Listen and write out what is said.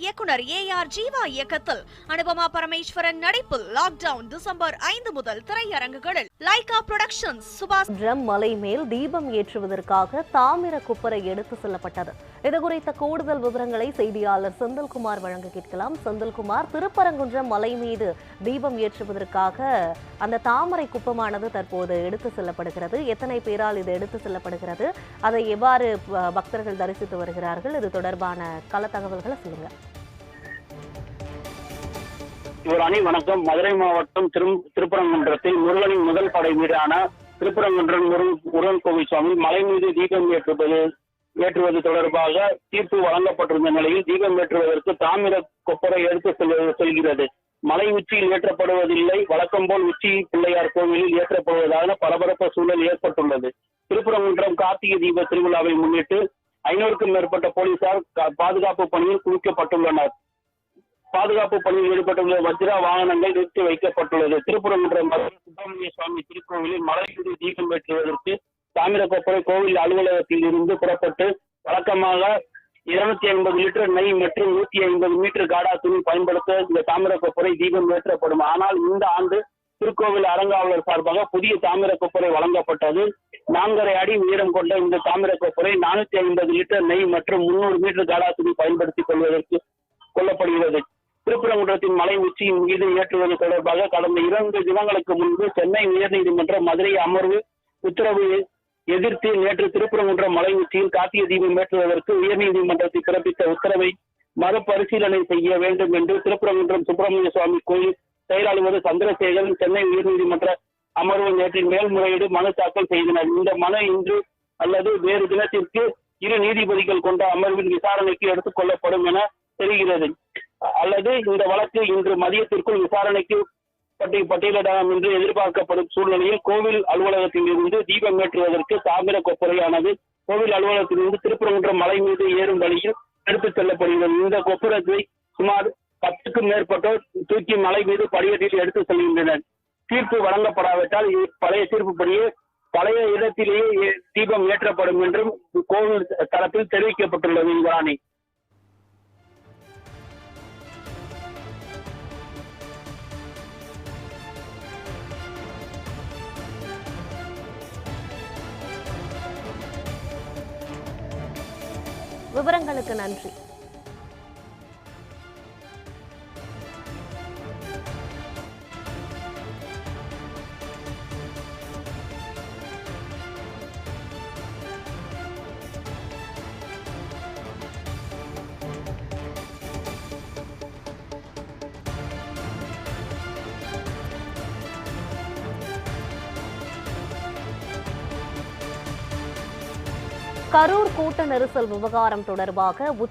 இயக்குனர் A R Jeeva இயக்கத்தில் அனுபமா பரமேஸ்வரன் நடிப்பில் லாக்டவுன் டிசம்பர் ஐந்து முதல் திரையரங்குகளில். லைகா புரொடக்ஷன் சுபாஷ் ட்ரம் மலை மேல் தீபம் ஏற்றுவதற்காக தாமிர குப்பரை எடுத்து செல்லப்பட்டது. இது குறித்த கூடுதல் விவரங்களை செய்தியாளர் செந்தில்குமார் வழங்க கேட்கலாம். செந்தில்குமார் திருப்பரங்குன்றம் மலை மீது தீபம் ஏற்றுவதற்காக அந்த தாமரை குப்பமானது தற்போது எடுத்து செல்லப்படுகிறது. எத்தனை பேரால் இது எடுத்து செல்லப்படுகிறது? அதை எவ்வாறு பக்தர்கள் தரிசித்து வருகிறார்கள்? இது தொடர்பான கள தகவல்களை சொல்லுங்கள் இவர் வணக்கம். மதுரை மாவட்டம் திரு திருப்பரங்குன்றத்தில் முருகனின் முதல் படை வீடான திருப்பரங்குன்றம் முருகன் முருகன் கோவில் சுவாமி மலை மீது தீபம் ஏற்றுவது ஏற்றுவது தொடர்பாக தீர்ப்பு வழங்கப்பட்டிருந்த நிலையில் தீபம் ஏற்றுவதற்கு தாமிர கொப்பரை எடுத்து செல்வது செல்கிறது. மலை உச்சியில் ஏற்றப்படுவதில்லை. வழக்கம் போல் உச்சி பிள்ளையார் கோவிலில் ஏற்றப்படுவதாக பரபரப்பு சூழல் ஏற்பட்டுள்ளது. திருப்பரங்குன்றம் கார்த்திகை தீப திருவிழாவை முன்னிட்டு ஐநூறுக்கும் மேற்பட்ட போலீசார் பாதுகாப்பு பணியில் குவிக்கப்பட்டுள்ளனர் பாதுகாப்பு பணியில் ஈடுபட்டுள்ள வஜ்ரா வாகனங்கள் நிறுத்தி வைக்கப்பட்டுள்ளது. திருப்பரங்குன்றம் சுப்பிரமணிய சுவாமி திருக்கோவிலில் மலையிலிருந்து தீபம் ஏற்றுவதற்கு தாமிரக்கொப்பரை கோவில் அலுவலகத்தில் இருந்து புறப்பட்டு வழக்கமாக இருநூத்தி ஐம்பது லிட்டர் நெய் மற்றும் நூத்தி ஐம்பது மீட்டர் காடா துணி பயன்படுத்த இந்த தாமிரக்கொப்பரை தீபம் ஏற்றப்படும். ஆனால் இந்த ஆண்டு திருக்கோவில் அறங்காவலர் சார்பாக புதிய தாமிர கொப்பரை வழங்கப்பட்டது. நான்கரை அடி உயரம் கொண்ட இந்த தாமிர கொப்பரை நானூத்தி ஐம்பது லிட்டர் நெய் மற்றும் முன்னூறு மீட்டர் காடா துணி பயன்படுத்திக் கொள்வதற்கு கொல்லப்படுகிறது திருப்பரங்குன்றத்தின் மலை உச்சியின் மீது ஏற்றுவது தொடர்பாக கடந்த இரண்டு தினங்களுக்கு முன்பு சென்னை உயர்நீதிமன்ற மதுரை அமர்வு உத்தரவு எதிர்த்து நேற்று திருப்பரங்குன்றம் மலை உச்சியில் காத்திய தீபம் ஏற்றுவதற்கு உயர்நீதிமன்றத்தில் பிறப்பித்த உத்தரவை மறுபரிசீலனை செய்ய வேண்டும் என்று திருப்பரங்குன்றம் சுப்பிரமணிய சுவாமி கோயில் செயலாளர் சந்திரசேகரன் சென்னை உயர்நீதிமன்ற அமர்வு நேற்று மேல்முறையீடு மனு தாக்கல் செய்தனர். இந்த மனு இன்று அல்லது வேறு தினத்திற்கு இரு நீதிபதிகள் கொண்ட அமர்வின் விசாரணைக்கு எடுத்துக் கொள்ளப்படும் என தெரிகிறது. அல்லது இந்த வழக்கு இன்று மதியத்திற்குள் விசாரணைக்கு பட்டி பட்டியலிடலாம் என்று எதிர்பார்க்கப்படும் சூழ்நிலையில் கோவில் அலுவலகத்திலிருந்து தீபம் ஏற்றுவதற்கு தாமிர கொப்பரையானது கோவில் அலுவலகத்திலிருந்து திருப்பரங்குன்றம் மலை மீது ஏறும் வழியில் எடுத்துச் செல்லப்படுகிறது. இந்த கொப்புரத்தை சுமார் பத்துக்கும் மேற்பட்டோர் தூக்கி மலை மீது படியேற்றில் எடுத்து செல்கின்றனர். தீர்ப்பு வழங்கப்படாவிட்டால் பழைய தீர்ப்புப்படியே பழைய இடத்திலேயே தீபம் ஏற்றப்படும் என்றும் கோவில் தரப்பில் தெரிவிக்கப்பட்டுள்ளது இந்திராணி விவரங்களுக்கு நன்றி. கரூர் கூட்ட நெரிசல் விவகாரம் தொடர்பாக உச்ச